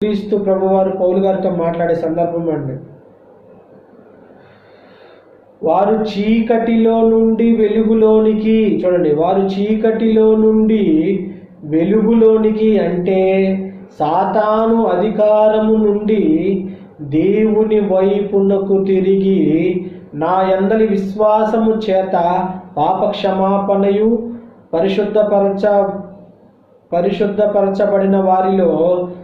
క్రీస్తు ప్రభువారు పౌలు గారితో మాట్లాడే సందర్భం అండి. వారు చీకటిలో నుండి వెలుగులోనికి చూడండి వారు చీకటిలో నుండి వెలుగులోనికి అంటే సాతాను అధికారము నుండి దేవుని వైపునకు తిరిగి నా ఎందలి విశ్వాసము చేత పాప క్షమాపణయు పరిశుద్ధపరచ పరిశుద్ధపరచబడిన వారిలో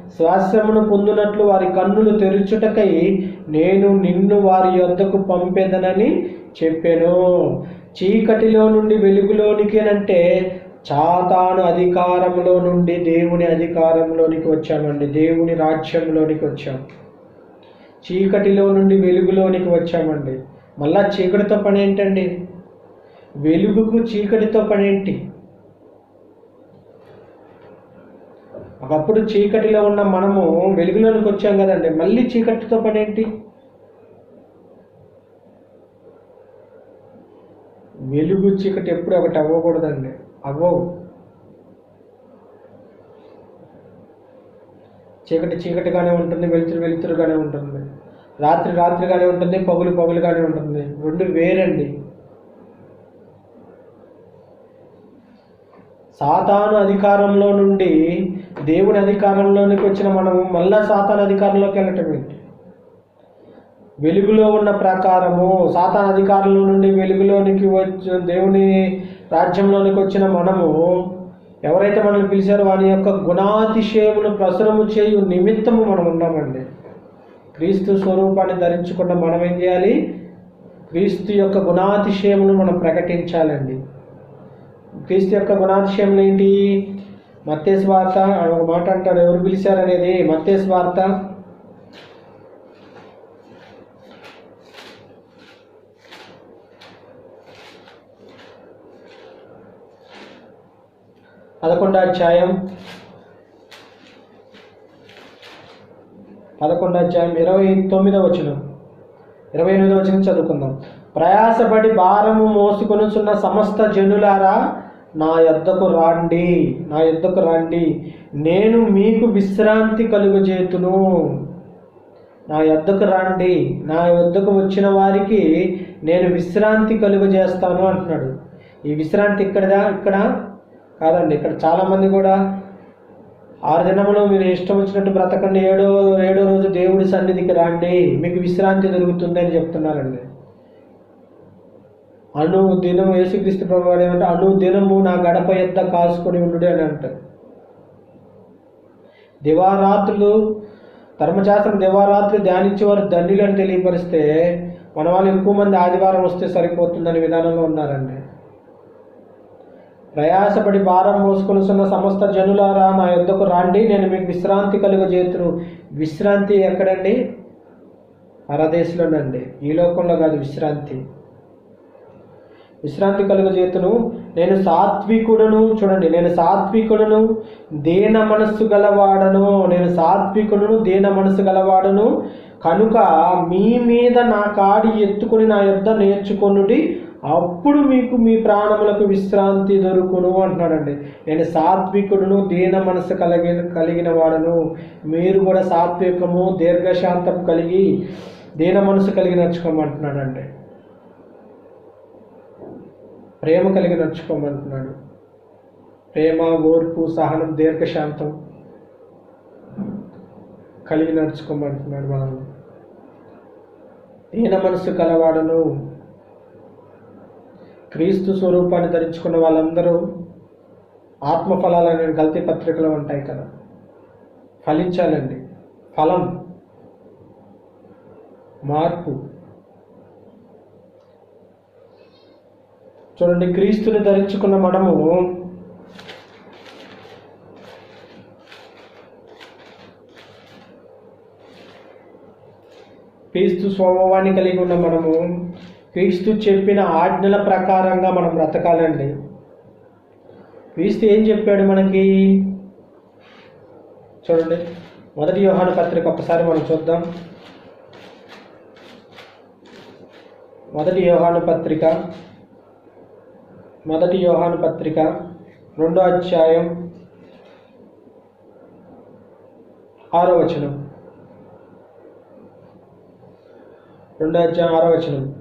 స్వాస్యమును పొందినట్లు వారి కన్నులు తెరుచుటకై నేను నిన్ను వారి యొద్దకు పంపేదనని చెప్పాను. చీకటిలో నుండి వెలుగులోనికి అంటే చాతాను అధికారంలో నుండి దేవుని అధికారంలోనికి వచ్చామండి. దేవుని రాజ్యంలోనికి వచ్చాం. చీకటిలో నుండి వెలుగులోనికి వచ్చామండి. మళ్ళా చీకటితో పని ఏంటండి? వెలుగుకు చీకటితో పని ఏంటి ఒకప్పుడు చీకటిలో ఉన్న మనము వెలుగులోనికి వచ్చాం కదండి. మళ్ళీ చీకటితో పని ఏంటి? వెలుగు చీకటి ఎప్పుడు ఒకటి అవ్వకూడదండి. అవ్వవు. చీకటి చీకటిగానే ఉంటుంది వెలుతురు వెలుతురుగానే ఉంటుంది. రాత్రి రాత్రిగానే ఉంటుంది పగులు పగులుగానే ఉంటుంది. రెండు వేరండి. సాతాను అధికారంలో నుండి దేవుని అధికారంలోనికి వచ్చిన మనము మళ్ళా సాతాను అధికారంలోకి వెళ్ళటం ఏంటి వెలుగులో ఉన్న ప్రకారము సాతాను అధికారంలో నుండి వెలుగులోనికి వచ్చి దేవుని రాజ్యంలోనికి వచ్చిన మనము ఎవరైతే మనల్ని పిలిచారో వారి యొక్క గుణాతిశయమును ప్రసరము చేయు నిమిత్తము మనం ఉన్నామండి. క్రీస్తు స్వరూపాన్ని ధరించుకున్న మనం ఏం చేయాలి? క్రీస్తు యొక్క గుణాతిశయమును మనం ప్రకటించాలండి. క్రీస్తు యొక్క గుణాతిశయం ఏంటి? మత్తేసు వార్త ఒక మాట అంటాడు. ఎవరు పిలిచారనేది? మత్తేసు వార్త. పదకొండో అధ్యాయం. పదకొండో అధ్యాయం ఇరవై తొమ్మిదో వచనం. ఇరవై ఎనిమిదో వచనం చదువుకుందాం. ప్రయాసపడి భారము మోసుకొనుచున్న సమస్త జనులారా నా యొద్దకు రాండి నా యొద్దకు రండి. నేను మీకు విశ్రాంతి కలుగజేతును. నా యొద్దకు రండి నా యొద్దకు వచ్చిన వారికి నేను విశ్రాంతి కలుగజేస్తాను అంటున్నాడు. ఈ విశ్రాంతి ఇక్కడదా? ఇక్కడ? కాదండి ఇక్కడ చాలామంది కూడా ఆరు దినములో మీరు ఇష్టం వచ్చినట్టు బ్రతకండి ఏడో ఏడో రోజు దేవుడి సన్నిధికి రండి మీకు విశ్రాంతి దొరుకుతుంది అని చెప్తున్నారండి. అను దినం యేసుక్రీస్తు ప్రభు వారు ఏమంటే అను దినము నా గడప ఎంత కాసుకొని ఉండు అని అంటారు. దివారాత్రులు ధర్మశాస్త్రం దివారాత్రులు ధ్యానించేవారు దండిలను తెలియపరిస్తే మన వాళ్ళు ఎక్కువ మంది ఆదివారం వస్తే సరిపోతుందనే విధానంలో ఉన్నారండి. ప్రయాసపడి భారం మోసుకొలుసున్న సమస్త జనులారా నా యొద్దకు రాండి నేను మీకు విశ్రాంతి కలుగజేతును. విశ్రాంతి ఎక్కడండి? పరదేశంలోనండి. ఈ లోకంలో కాదు విశ్రాంతి. విశ్రాంతి కలుగజేతును నేను సాత్వికుడును చూడండి నేను సాత్వికుడును దేన మనస్సు గలవాడను నేను సాత్వికుడును దేన మనస్సు గలవాడను. కనుక మీ మీద నా కాడి ఎత్తుకొని నా యొద్ద నేర్చుకొనుడి అప్పుడు మీకు మీ ప్రాణములకు విశ్రాంతి దొరుకును అంటున్నాడండి. నేను సాత్వికుడును దీన మనసు కలిగిన కలిగిన వాడను. మీరు కూడా సాత్వికము దీర్ఘశాంతం కలిగి దీన మనసు కలిగి నడుచుకోమంటున్నాడండి. ప్రేమ కలిగి నడుచుకోమంటున్నాడు. ప్రేమ ఓర్పు సహనం దీర్ఘశాంతం కలిగి నడుచుకోమంటున్నాడు మనల్ని. దీన మనసు కలవాడను. క్రీస్తు స్వరూపాన్ని ధరించుకున్న వాళ్ళందరూ ఆత్మఫలాలు అనే గల్తీ పత్రికలు ఉంటాయి కదా. ఫలించాలండి. ఫలం మార్పు. చూడండి క్రీస్తుని ధరించుకున్న మనము క్రీస్తు స్వభావాన్ని కలిగి ఉన్న మనము క్రీస్తు చెప్పిన ఆజ్ఞల ప్రకారంగా మనం బ్రతకాలండి. క్రీస్తు ఏం చెప్పాడు మనకి? చూడండి మొదటి యోహాను పత్రిక ఒకసారి మనం చూద్దాం. మొదటి యోహాను పత్రిక మొదటి యోహాను పత్రిక రెండో అధ్యాయం ఆరో వచనం. రెండో అధ్యాయం ఆరో వచనం.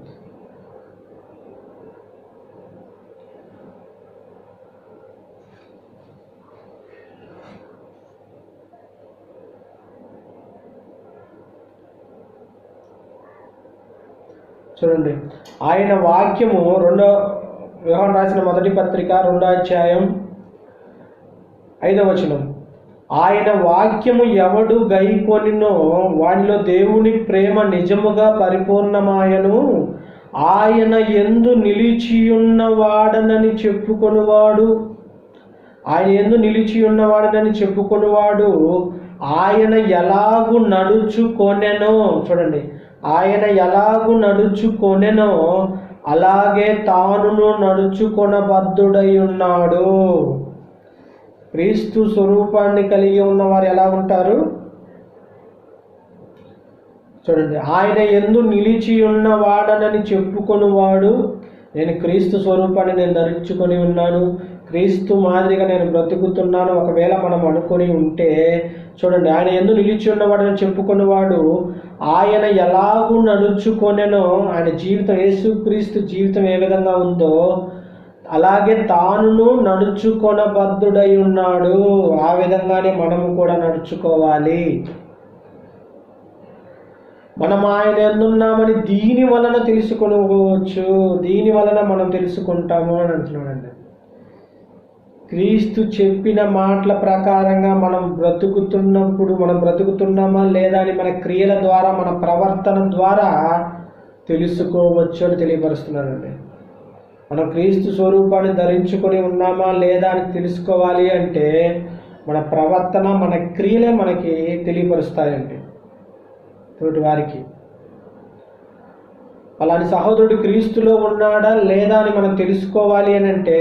చూడండి. ఆయన వాక్యము రెండో వ్యవహారం రాసిన మొదటి పత్రిక రెండో అధ్యాయం ఐదవ వచనం. ఆయన వాక్యము ఎవడు గైకొనినో వాడిలో దేవుని ప్రేమ నిజముగా పరిపూర్ణమాయను. ఆయన ఎందు నిలిచియున్నవాడనని చెప్పుకొనువాడు. ఆయన ఎందు నిలిచి ఉన్నవాడనని ఆయన ఎలాగు నడుచుకొనెనో చూడండి. ఆయన ఎలాగు నడుచుకొనెనో అలాగే తానును నడుచుకొనబద్ధుడై ఉన్నాడు క్రీస్తు స్వరూపాన్ని కలిగి ఉన్నవారు ఎలా ఉంటారు? చూడండి ఆయన ఎందు నిలిచి ఉన్నవాడనని చెప్పుకొనివాడు నేను క్రీస్తు స్వరూపాన్ని నేను ధరించుకొని ఉన్నాను. క్రీస్తు మాదిరిగా నేను బ్రతుకుతున్నాను. ఒకవేళ మనం అనుకొని ఉంటే చూడండి ఆయన ఎందు నిలిచి ఉన్నవాడని చెప్పుకున్నవాడు ఆయన ఎలాగూ నడుచుకొనెనో ఆయన జీవితం యేసుక్రీస్తు జీవితం ఏ విధంగా ఉందో అలాగే తానును నడుచుకొనబద్ధుడై ఉన్నాడు. ఆ విధంగానే మనము కూడా నడుచుకోవాలి. మనం ఆయన ఎందున్నామని దీని వలన తెలుసుకోవచ్చు దీని వలన మనం తెలుసుకుంటాము అని అంటున్నాడండి. క్రీస్తు చెప్పిన మాటల ప్రకారంగా మనం బ్రతుకుతున్నప్పుడు మనం బ్రతుకుతున్నామా లేదా అని మన క్రియల ద్వారా మన ప్రవర్తన ద్వారా తెలుసుకోవచ్చు అని తెలియపరుస్తున్నానండి మనం క్రీస్తు స్వరూపాన్ని ధరించుకొని ఉన్నామా లేదా అని తెలుసుకోవాలి అంటే మన ప్రవర్తన మన క్రియలే మనకి తెలియపరుస్తాయండి. తోటి వారికి. అలాంటి సహోదరుడు క్రీస్తులో ఉన్నాడా లేదా అని మనం తెలుసుకోవాలి అని అంటే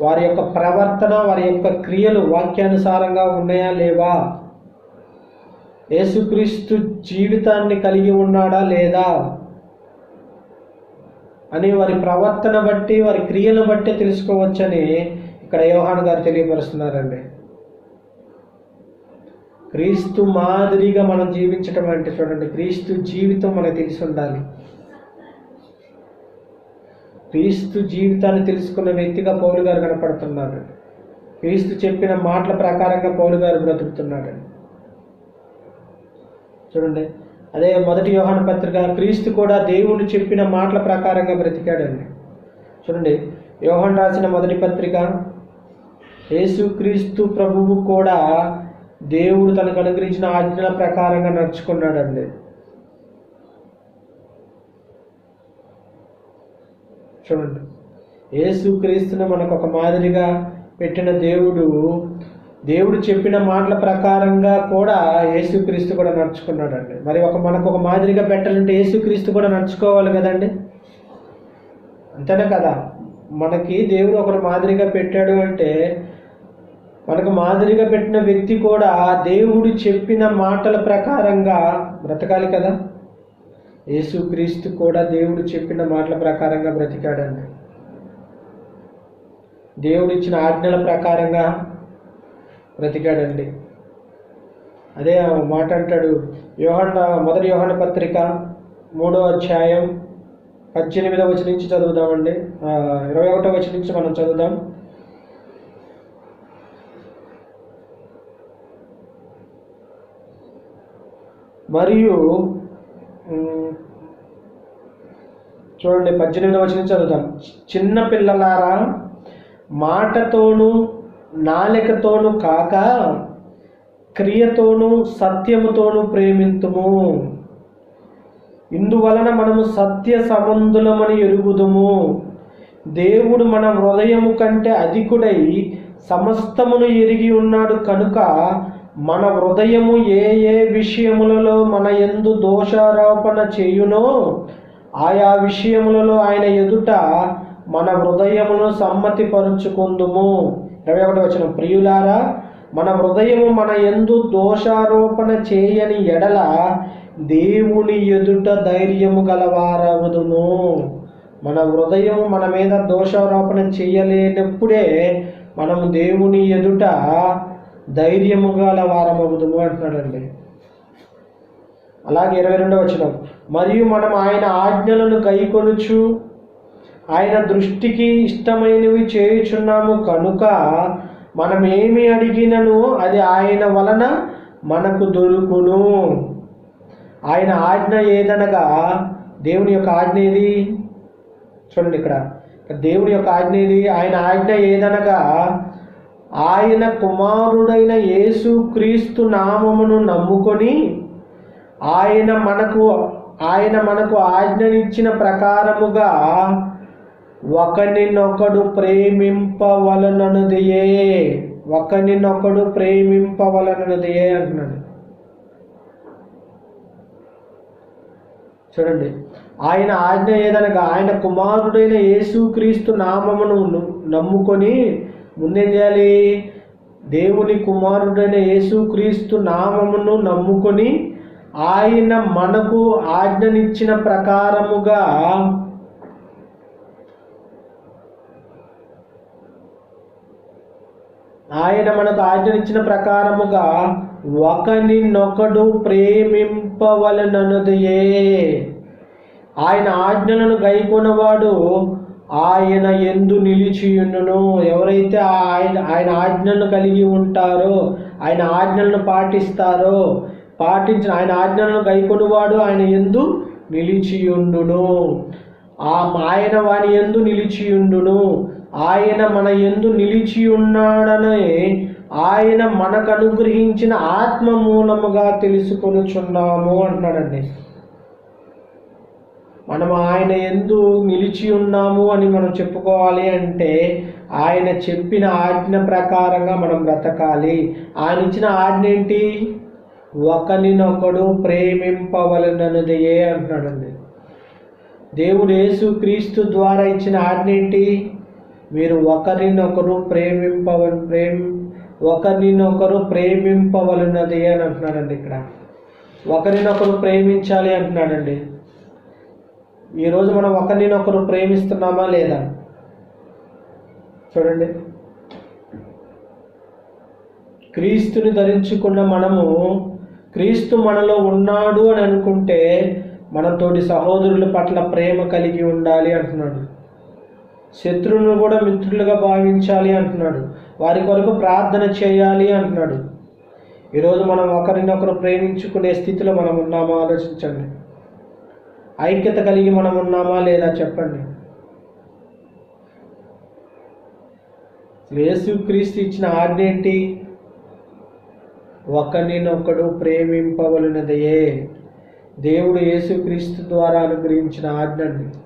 వారి యొక్క ప్రవర్తన వారి యొక్క క్రియలు వాక్యానుసారంగా ఉన్నాయా లేవా? యేసుక్రీస్తు జీవితాన్ని కలిగి ఉన్నాడా లేదా? అని వారి ప్రవర్తన బట్టి వారి క్రియను బట్టి తెలుసుకోవచ్చని ఇక్కడ యోహాన్ గారు తెలియపరుస్తున్నారండి. క్రీస్తు మాదిరిగా మనం జీవించటం అంటే చూడండి క్రీస్తు జీవితం మనకు తెలిసి ఉండాలి. క్రీస్తు జీవితాన్ని తెలుసుకున్న వ్యక్తిగా పౌలు గారు కనపడుతున్నాడు. క్రీస్తు చెప్పిన మాటల ప్రకారంగా పౌలు గారు బ్రతుకుతున్నాడు. చూడండి అదే మొదటి యోహాన పత్రిక క్రీస్తు కూడా దేవుడు చెప్పిన మాటల ప్రకారంగా బ్రతికాడండి. చూడండి యోహాన్ రాసిన మొదటి పత్రిక యేసుక్రీస్తు ప్రభువు కూడా దేవుడు తనకు అనుగ్రహించిన ఆజ్ఞల ప్రకారంగా నడుచుకున్నాడండి. చూడండి. ఏసుక్రీస్తుని మనకు ఒక మాదిరిగా పెట్టిన దేవుడు దేవుడు చెప్పిన మాటల ప్రకారంగా కూడా యేసుక్రీస్తు కూడా నడుచుకున్నాడండి. మరి ఒక మనకు ఒక మాదిరిగా పెట్టాలంటే యేసుక్రీస్తు కూడా నడుచుకోవాలి కదండి? అంతేనే కదా? మనకి దేవుడు ఒకరు మాదిరిగా పెట్టాడు అంటే మనకు మాదిరిగా పెట్టిన వ్యక్తి కూడా దేవుడు చెప్పిన మాటల ప్రకారంగా బ్రతకాలి కదా? యేసుక్రీస్తు కూడా దేవుడు చెప్పిన మాటల ప్రకారంగా బ్రతికాడండి. దేవుడు ఇచ్చిన ఆజ్ఞల ప్రకారంగా బ్రతికాడండి. అదే మాట అంటాడు యోహన్న మొదటి యోహన పత్రిక మూడో అధ్యాయం పద్దెనిమిదవ వచ్చి నుంచి చదువుదామండి. ఇరవై ఒకటో వచ్చి నుంచి మనం చదువుదాం. మరియు చూడండి పద్దెనిమిది వచ్చిన చదువుతాం. చిన్న పిల్లలారా మాటతోనూ నాలికతోను కాక క్రియతోనూ సత్యముతోనూ ప్రేమింతుము. ఇందువలన మనము సత్య సంబంధులమని ఎరుగుదుము. దేవుడు మన హృదయము కంటే అధికుడై సమస్తమును ఎరిగి ఉన్నాడు కనుక మన హృదయము ఏ ఏ విషయములలో మన ఎందు దోషారోపణ చేయునో ఆయా విషయములలో ఆయన ఎదుట మన హృదయమును సమ్మతిపరుచుకుందుము. ఇరవై ఒకటి వచ్చిన ప్రియులారా మన హృదయము మన ఎందు దోషారోపణ చేయని ఎడల దేవుని ఎదుట ధైర్యము గలవారవుదుము. మన హృదయం మన మీద దోషారోపణ చేయలేనప్పుడే మనము దేవుని ఎదుట ధైర్యము గల వారమగుదుము అంటున్నాడండి. అలాగే ఇరవై రెండవ వచనం. మరియు మనం ఆయన ఆజ్ఞలను కైకొనుచు ఆయన దృష్టికి ఇష్టమైనవి చేయుచున్నాము. కనుక మనం ఏమి అడిగినను అది ఆయన వలన మనకు దొరుకును. ఆయన ఆజ్ఞ ఏదనగా దేవుని యొక్క ఆజ్ఞ ఏది? చూడండి ఇక్కడ ఇక్కడ. దేవుని యొక్క ఆజ్ఞ ఏది? ఆయన ఆజ్ఞ ఏదనగా ఆయన కుమారుడైన యేసుక్రీస్తు నామమును నమ్ముకొని ఆయన మనకు ఆయన మనకు ఆజ్ఞనిచ్చిన ప్రకారముగా ఒకనినొకడు ప్రేమింపవలననుదియే ఒకరినొకడు ప్రేమింపవలననుదియే అంటున్నాడు. చూడండి ఆయన ఆజ్ఞ ఏదనగా ఆయన కుమారుడైన యేసుక్రీస్తు నామమును నమ్ముకొని ముందేం చేయాలి. దేవుని కుమారుడైన యేసుక్రీస్తు నామమును నమ్ముకొని ఆయన మనకు ఆజ్ఞనిచ్చిన ప్రకారముగా ఆయన మనకు ఆజ్ఞనిచ్చిన ప్రకారముగా ఒకనినొకడు ప్రేమింపవలననుదియే ఆయన ఆజ్ఞలను గైకొనవాడు ఆయన ఎందు నిలిచియుండును. ఎవరైతే ఆయన ఆయన ఆజ్ఞలను కలిగి ఉంటారో ఆయన ఆజ్ఞలను పాటిస్తారో పాటించిన ఆయన ఆజ్ఞలను గైకొనువాడు ఆయన ఎందు నిలిచియుండును. ఆ ఆయన వాని ఎందు నిలిచియుండును. ఆయన మన ఎందు నిలిచి ఆయన మనకు అనుగ్రహించిన ఆత్మ మూలముగా తెలుసుకొనుచున్నాము అంటున్నాడండి. మనం ఆయన ఎందు నిలిచి ఉన్నాము అని మనం చెప్పుకోవాలి అంటే ఆయన చెప్పిన ఆజ్ఞ ప్రకారంగా మనం బ్రతకాలి. ఆయన ఇచ్చిన ఆజ్ఞ ఏంటి? ఒకరినొకడు ప్రేమింపవలనన్నదియే అంటున్నాడండి. దేవుడు యేసు క్రీస్తు ద్వారా ఇచ్చిన ఆజ్ఞ ఏంటి? మీరు ఒకరినొకరు ప్రేమింపవ ప్రేమ ఒకరినొకరు ప్రేమింపవలనది అని అంటున్నాడండి ఇక్కడ. ఒకరినొకరు ప్రేమించాలి అంటున్నాడండి. ఈరోజు మనం ఒకరినొకరు ప్రేమిస్తున్నామా లేదా? చూడండి. క్రీస్తుని ధరించుకున్న మనము క్రీస్తు మనలో ఉన్నాడు అని అనుకుంటే మన తోటి సహోదరుల పట్ల ప్రేమ కలిగి ఉండాలి అంటున్నాడు. శత్రువులను కూడా మిత్రులుగా భావించాలి అంటున్నాడు. వారి కొరకు ప్రార్థన చేయాలి అంటున్నాడు. ఈరోజు మనం ఒకరినొకరు ప్రేమించుకునే స్థితిలో మనం ఉన్నామా? ఆలోచించండి. ఐక్యత కలిగి మనం ఉన్నామా లేదా చెప్పండి. యేసుక్రీస్తు ఇచ్చిన ఆజ్ఞ ఏంటి ఒకరినొకడు ప్రేమింపవలనదయే దేవుడు యేసుక్రీస్తు ద్వారా అనుగ్రహించిన ఆజ్ఞండి